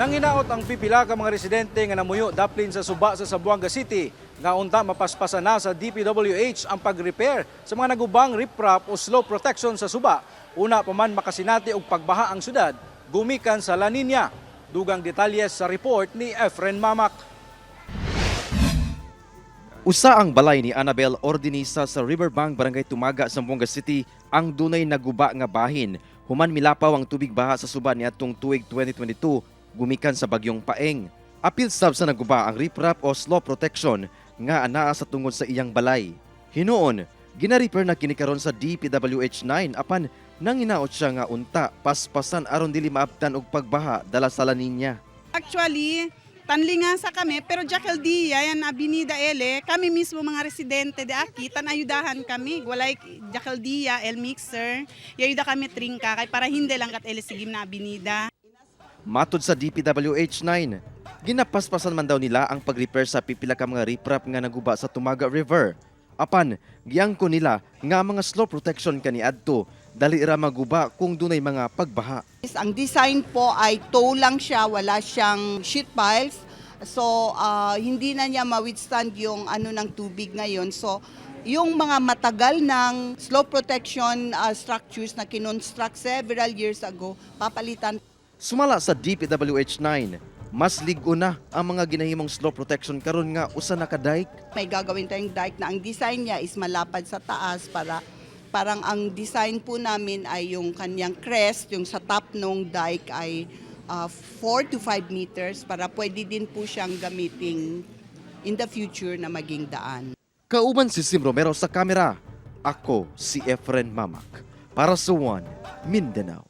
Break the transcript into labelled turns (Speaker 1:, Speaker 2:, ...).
Speaker 1: Nanginaot ang pipila ka mga residente nga namuyo daplin sa suba sa Sabuanga City nga unta mapaspasan na sa DPWH ang pag-repair sa mga nagubang riprap o slow protection sa suba. Una pa man makasinati og pagbaha ang syudad gumikan sa La Nina. Dugang detalye sa report ni Efren Mamak.
Speaker 2: Usa ang balay ni Annabel Ordinisa sa Riverbank, Barangay Tumaga, Zamboanga City ang dunay naguba nga bahin. Human milapaw ang tubig baha sa suba niadtong tuig 2022 gumikan sa bagyong Paeng. Apil sab sa naguba ang riprap o slow protection nga anaa sa tungod sa iyang balay. Hinuon, gina-repair na kini karon sa DPWH 9 apan nanginaot siya nga unta paspasan aron dili maabtan og pagbaha dala sa La Nina.
Speaker 3: Actually, tanlingan sa kami, pero Jackal Dia, yan, Avenida L, kami mismo mga residente de aki, tanayudahan kami. Walay Jackal Dia, El Mixer, yayuda kami tringka, kay para hindi lang kat elisigim na Avenida.
Speaker 2: Matod sa DPWH 9, ginapaspasan man daw nila ang pag-repair sa pipila ka mga riprap nga naguba sa Tumaga River. Apan, giangko nila nga mga slow protection kani adto dali ra maguba kung dunay mga pagbaha.
Speaker 4: Ang design po ay tow lang siya, wala siyang sheet piles. So, ah, hindi na niya ma-withstand yung ano ng tubig ngayon. So, yung mga matagal ng slow protection ah, structures na kinonstruct several years ago, papalitan
Speaker 2: Sumala sa DPWH 9, mas ligo na ang mga ginahimong slow protection karon nga usa na ka dike
Speaker 4: may gagawin tayong dike na ang design niya is malapad sa taas para parang ang design po namin ay yung kanyang crest, yung sa top ng dike ay 4 to 5 meters para pwede din po siyang gamitin in the future na maging daan.
Speaker 2: Kauban si Sim Romero sa kamera. Ako si Efren Mamak para sa One Mindanao.